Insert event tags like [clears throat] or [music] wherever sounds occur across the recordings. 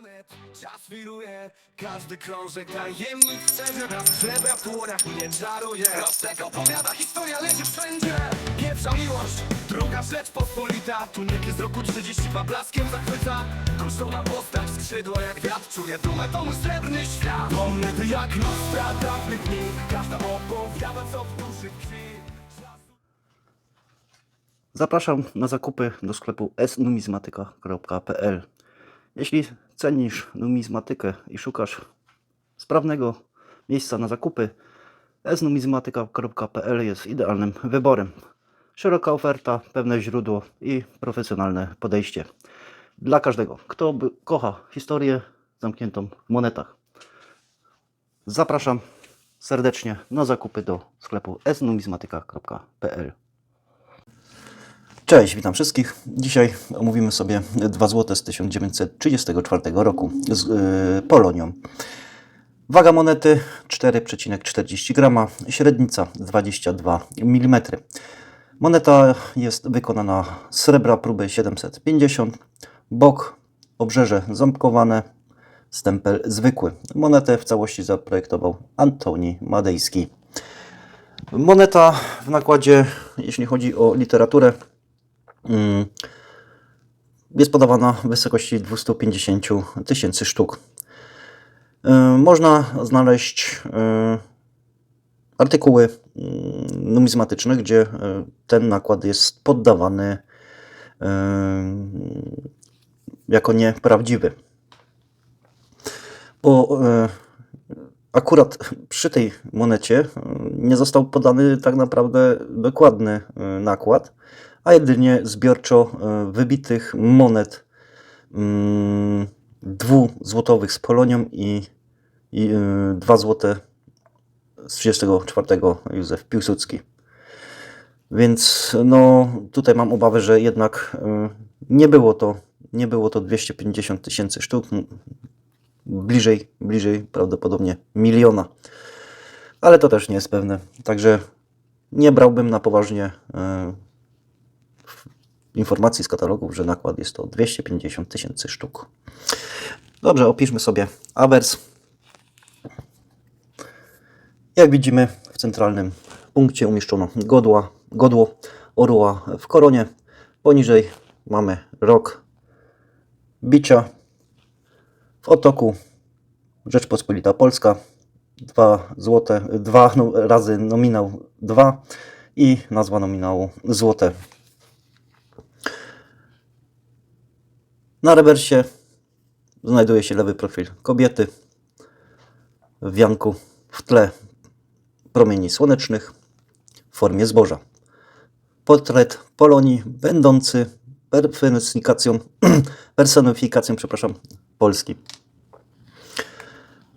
monet, czas wiruje. Każdy krążek tajemnic srebra w dłoniach mnie czaruje. Rostek opowiada, historia leci wszędzie. Pierwsza miłość, druga rzecz pospolita. Tuniek z roku 42 blaskiem zachwyca. Kosztowna postać, skrzydła jak wiatr. Czuję dumę, to mój srebrny świat. Monety jak lustra dawnych dni. Każda opowiada co w duszy tkwi. Zapraszam na zakupy do sklepu snumizmatyka.pl. Jeśli cenisz numizmatykę i szukasz sprawnego miejsca na zakupy, snumizmatyka.pl jest idealnym wyborem. Szeroka oferta, pewne źródło i profesjonalne podejście. Dla każdego, kto kocha historię zamkniętą w monetach. Zapraszam serdecznie na zakupy do sklepu snumizmatyka.pl. Cześć, witam wszystkich. Dzisiaj omówimy sobie 2 zł z 1934 roku z yy, Polonią. Waga monety 4,40 g, średnica 22 mm. Moneta jest wykonana z srebra próby 750, bok, obrzeże ząbkowane, stempel zwykły. Monetę w całości zaprojektował Antoni Madejski. Moneta w nakładzie, jeśli chodzi o literaturę, jest podawana w wysokości 250 tysięcy sztuk. Y, Można znaleźć y, artykuły y, numizmatyczne, gdzie y, ten nakład jest poddawany jako nieprawdziwy. Bo akurat przy tej monecie nie został podany tak naprawdę dokładny nakład, a jedynie zbiorczo y, wybitych monet mm, dwuzłotowych z Polonią i, i 2 złote z 34 Józef Piłsudski. Więc no, tutaj mam obawę, że jednak y, nie było to, nie było to 250 tysięcy sztuk, bliżej, bliżej prawdopodobnie miliona. Ale to też nie jest pewne. Także nie brałbym na poważnie informacji z katalogów, że nakład jest to 250 tysięcy sztuk. Dobrze, opiszmy sobie awers. Jak widzimy, w centralnym punkcie umieszczono godła, godło orła w koronie. Poniżej mamy rok bicia. W otoku Rzeczpospolita Polska. Dwa złote, dwa no, razy nominał 2 i nazwa nominału złote. Na rewersie znajduje się lewy profil kobiety w wianku w tle promieni słonecznych w formie zboża. Portret Polonii będący personifikacją, [clears throat] personifikacją przepraszam, Polski.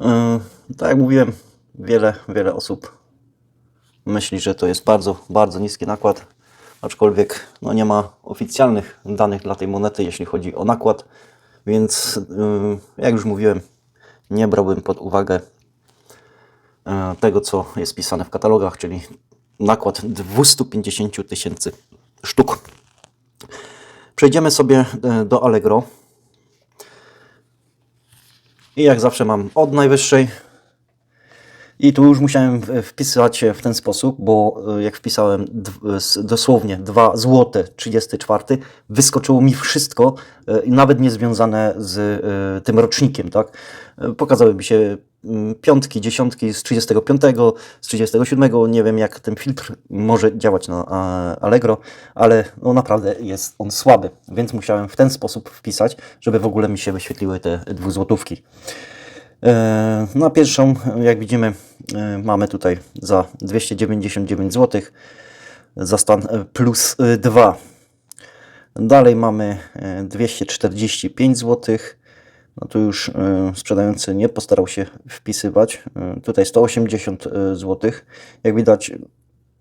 Yy, tak jak mówiłem, wiele, wiele osób myśli, że to jest bardzo, bardzo niski nakład, aczkolwiek no, nie ma oficjalnych danych dla tej monety, jeśli chodzi o nakład, więc yy, jak już mówiłem, nie brałbym pod uwagę yy, tego, co jest pisane w katalogach, czyli nakład 250 tysięcy sztuk. Przejdziemy sobie yy, do Allegro. I jak zawsze mam od najwyższej i tu już musiałem w- wpisać w ten sposób, bo e, jak wpisałem s- dosłownie 2 złote 34, wyskoczyło mi wszystko, e, nawet nie związane z e, tym rocznikiem, tak? E, Pokazały mi się mm, piątki, dziesiątki z 35, z 37, nie wiem jak ten filtr może działać na e, Allegro, ale no naprawdę jest on słaby, więc musiałem w ten sposób wpisać, żeby w ogóle mi się wyświetliły te dwuzłotówki. E, Na pierwszą, jak widzimy, e, mamy tutaj za 299 zł, za stan e, plus 2. Dalej mamy e, 245 zł. No tu już e, sprzedający nie postarał się wpisywać. E, Tutaj 180 zł. Jak widać,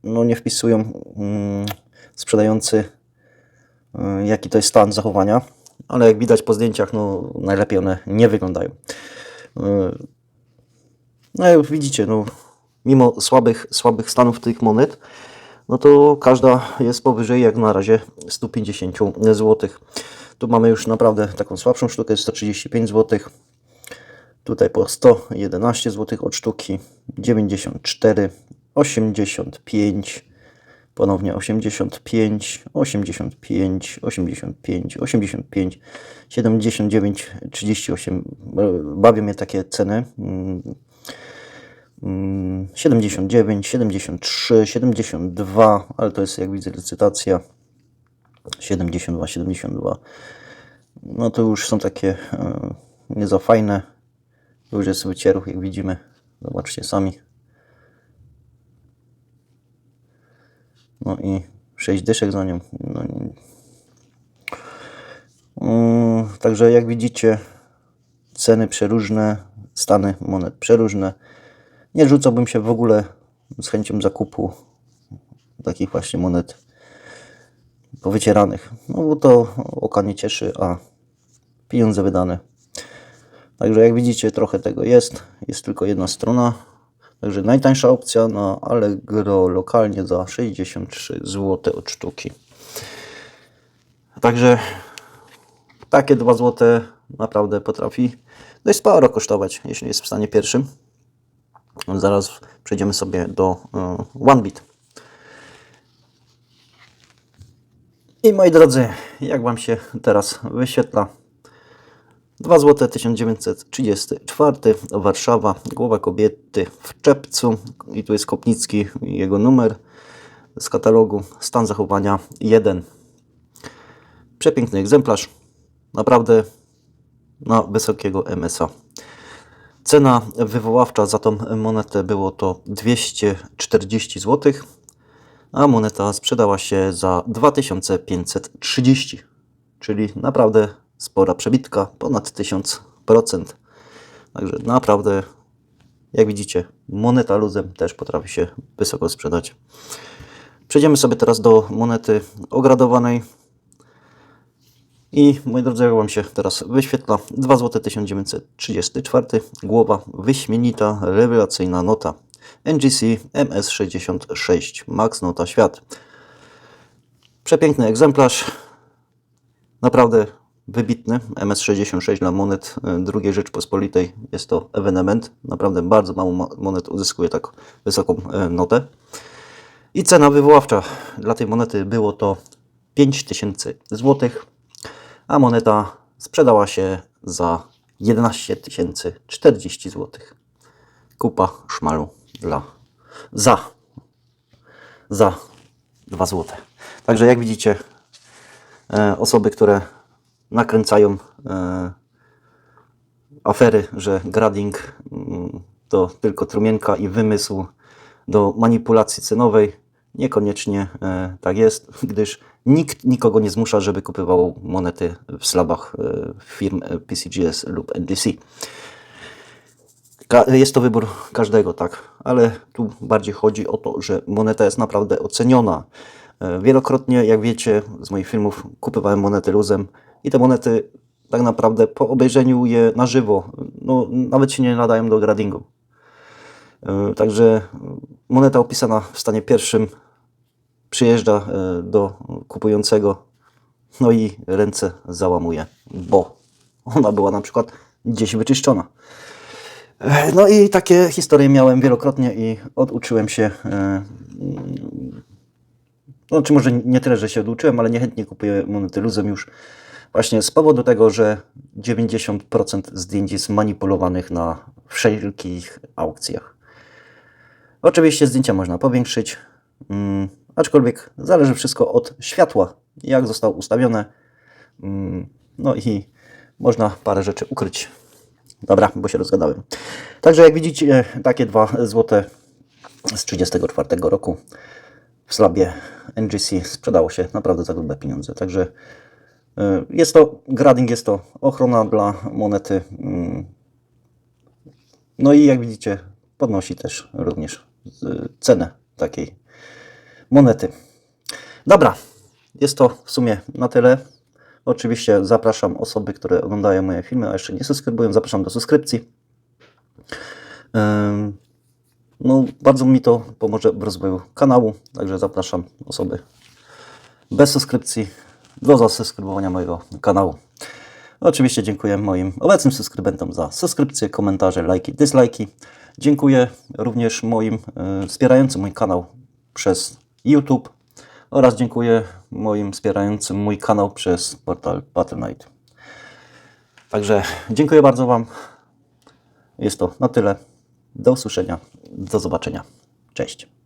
no nie wpisują mm, sprzedający e, jaki to jest stan zachowania, ale jak widać po zdjęciach, no najlepiej one nie wyglądają. No jak widzicie, no, mimo słabych, słabych stanów tych monet, no to każda jest powyżej jak na razie 150 zł. Tu mamy już naprawdę taką słabszą sztukę, 135 zł. Tutaj po 111 zł od sztuki, 94, 85, ponownie 85, 85, 85, 85, 79, 38. Bawią mnie takie ceny. Mm, mm, 79, 73, 72, ale to jest jak widzę licytacja. 72, 72. No to już są takie e, nie za fajne. Już jest wycieruch, jak widzimy. Zobaczcie sami. No i 6 dyszek za nią. No, Mm, Także jak widzicie, ceny przeróżne, stany monet przeróżne. Nie rzucałbym się w ogóle z chęcią zakupu takich właśnie monet powycieranych. No bo to oka nie cieszy, a pieniądze wydane. Także jak widzicie, trochę tego jest. Jest tylko jedna strona. Także najtańsza opcja na Allegro lokalnie za 63 zł od sztuki. Także takie 2 zł naprawdę potrafi dość sporo kosztować, jeśli jest w stanie pierwszym. Zaraz przejdziemy sobie do y, OneBit. I moi drodzy, jak Wam się teraz wyświetla 2 zł 1934 Warszawa, głowa kobiety w czepcu i tu jest Kopnicki jego numer z katalogu, stan zachowania 1. Przepiękny egzemplarz, naprawdę na wysokiego MSA. Cena wywoławcza za tą monetę było to 240 zł, a moneta sprzedała się za 2530, czyli naprawdę spora przebitka, ponad 1000%. Także naprawdę, jak widzicie, moneta luzem też potrafi się wysoko sprzedać. Przejdziemy sobie teraz do monety ogradowanej. I moi drodzy, jak Wam się teraz wyświetla, 2 zł 1934, głowa wyśmienita, rewelacyjna nota. NGC MS66, Max Nota Świat. Przepiękny egzemplarz, naprawdę wybitny. MS66 dla monet e, II Rzeczpospolitej jest to ewenement. Naprawdę bardzo mało mo- monet uzyskuje tak wysoką e, notę. I cena wywoławcza dla tej monety było to 5000 zł, a moneta sprzedała się za 11 040 zł. Kupa szmalu dla za za 2 zł. Także jak widzicie, e, osoby, które nakręcają e, afery, że grading mm, to tylko trumienka i wymysł do manipulacji cenowej. Niekoniecznie e, tak jest, gdyż nikt nikogo nie zmusza, żeby kupywał monety w slabach e, firm PCGS lub NDC. Jest to wybór każdego, tak, ale tu bardziej chodzi o to, że moneta jest naprawdę oceniona. Wielokrotnie, jak wiecie, z moich filmów kupowałem monety luzem i te monety tak naprawdę po obejrzeniu je na żywo, no, nawet się nie nadają do gradingu. E, Także moneta opisana w stanie pierwszym przyjeżdża e, do kupującego, no i ręce załamuje, bo ona była na przykład gdzieś wyczyszczona. E, No i takie historie miałem wielokrotnie i oduczyłem się. No, czy może nie tyle, że się oduczyłem, ale niechętnie kupuję monety luzem już. Właśnie z powodu tego, że 90% zdjęć jest manipulowanych na wszelkich aukcjach. Oczywiście zdjęcia można powiększyć, mm, aczkolwiek zależy wszystko od światła, jak zostało ustawione. Mm, No i można parę rzeczy ukryć. Dobra, bo się rozgadałem. Także jak widzicie, takie dwa złote z 34 roku w slabie NGC sprzedało się naprawdę za grube pieniądze. Także jest to grading, jest to ochrona dla monety. mm. No i jak widzicie, podnosi też również cenę takiej monety. Dobra, jest to w sumie na tyle. Oczywiście zapraszam osoby, które oglądają moje filmy, a jeszcze nie subskrybują, zapraszam do subskrypcji. Ym, No, bardzo mi to pomoże w rozwoju kanału, także zapraszam osoby bez subskrypcji do zasubskrybowania mojego kanału. Oczywiście dziękuję moim obecnym subskrybentom za subskrypcje, komentarze, lajki, dislajki. Dziękuję również moim e, wspierającym mój kanał przez YouTube oraz dziękuję moim wspierającym mój kanał przez portal Patronite. Także dziękuję bardzo Wam. Jest to na tyle. Do usłyszenia. Do zobaczenia. Cześć.